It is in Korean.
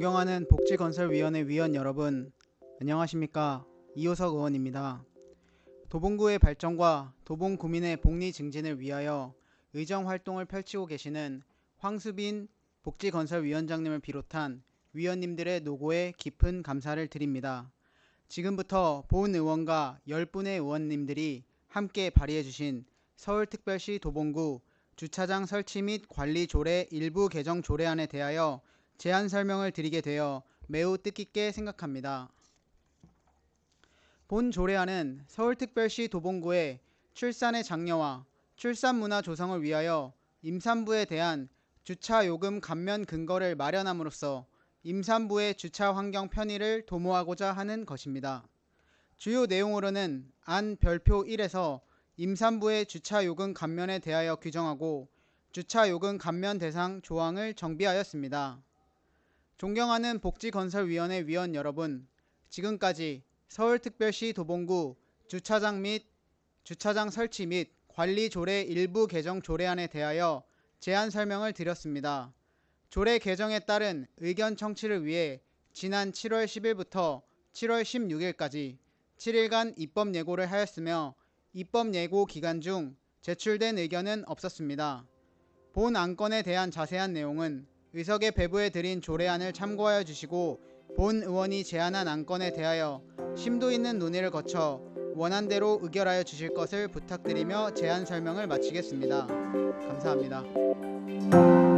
존경하는 복지건설위원회 위원 여러분, 안녕하십니까? 이호석 의원입니다. 도봉구의 발전과 도봉 구민의 복리 증진을 위하여 의정 활동을 펼치고 계시는 황수빈 복지건설위원장님을 비롯한 위원님들의 노고에 깊은 감사를 드립니다. 지금부터 본 의원과 10분의 의원님들이 함께 발의해 주신 서울특별시 도봉구 주차장 설치 및 관리 조례 일부 개정 조례안에 대하여 제안 설명을 드리게 되어 매우 뜻깊게 생각합니다. 본 조례안은 서울특별시 도봉구의 출산의 장려와 출산 문화 조성을 위하여 임산부에 대한 주차 요금 감면 근거를 마련함으로써 임산부의 주차 환경 편의를 도모하고자 하는 것입니다. 주요 내용으로는 안 별표 1에서 임산부의 주차 요금 감면에 대하여 규정하고 주차 요금 감면 대상 조항을 정비하였습니다. 존경하는 복지건설위원회 위원 여러분, 지금까지 서울특별시 도봉구 주차장 및 주차장 설치 및 관리 조례 일부 개정 조례안에 대하여 제안 설명을 드렸습니다. 조례 개정에 따른 의견 청취를 위해 지난 7월 10일부터 7월 16일까지 7일간 입법 예고를 하였으며 입법 예고 기간 중 제출된 의견은 없었습니다. 본 안건에 대한 자세한 내용은 의석에 배부해 드린 조례안을 참고하여 주시고 본 의원이 제안한 안건에 대하여 심도 있는 논의를 거쳐 원안대로 의결하여 주실 것을 부탁드리며 제안 설명을 마치겠습니다. 감사합니다.